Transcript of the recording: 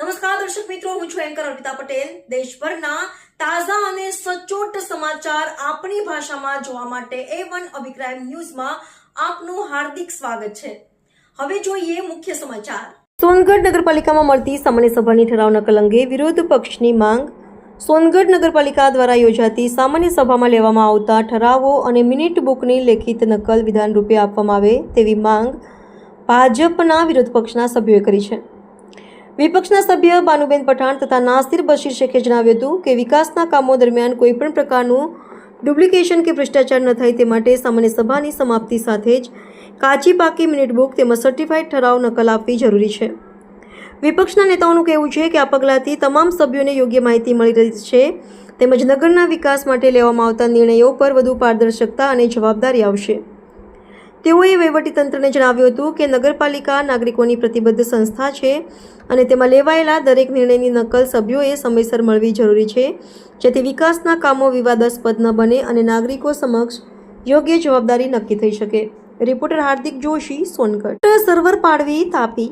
નમસ્કાર, દર્શક મિત્રો, હું છું એન્કર અર્પિતા પટેલ. દેશભરના તાજા અને સચોટ સમાચાર આપણી ભાષામાં જોવા માટે એ વન અભિપ્રાય ન્યૂઝમાં આપનું હાર્દિક સ્વાગત છે. હવે જોઈએ મુખ્ય સમાચાર. સોનગઢ નગરપાલિકામાં મળતી સામાન્ય સભાની ઠરાવ નકલ અંગે વિરોધ પક્ષની માંગ. સોનગઢ નગરપાલિકા દ્વારા યોજાતી સામાન્ય સભામાં લેવામાં આવતા ઠરાવો અને મિનિટ બુકની લેખિત નકલ વિધાન રૂપે આપવામાં આવે તેવી માંગ ભાજપના વિરોધ પક્ષના સભ્યોએ કરી છે. વિપક્ષના સભ્ય બાનુબેન પઠાણ તથા નાસિર બશીર શેખે જણાવ્યું હતું કે વિકાસના કામો દરમિયાન કોઈપણ પ્રકારનું ડુપ્લિકેશન કે ભ્રષ્ટાચાર ન થાય તે માટે સામાન્ય સભાની સમાપ્તિ સાથે જ કાચી પાકી મિનિટ બુક તેમજ સર્ટિફાઈડ ઠરાવ નકલ આપવી જરૂરી છે. વિપક્ષના નેતાઓનું કહેવું છે કે આ પગલાંથી તમામ સભ્યોને યોગ્ય માહિતી મળી રહી છે તેમજ નગરના વિકાસ માટે લેવામાં આવતા નિર્ણયો પર વધુ પારદર્શકતા અને જવાબદારી આવશે. તેઓએ વહીવટીતંત્રને જણાવ્યું હતું કે નગરપાલિકા નાગરિકોની પ્રતિબદ્ધ સંસ્થા છે અને તેમાં લેવાયેલા દરેક નિર્ણયની નકલ સભ્યોએ સમયસર મળવી જરૂરી છે, જેથી વિકાસના કામો વિવાદાસ્પદ ન બને અને નાગરિકો સમક્ષ યોગ્ય જવાબદારી નક્કી થઈ શકે. રિપોર્ટર હાર્દિક જોશી, સોનગઢ. સર્વર પાડવી તાપી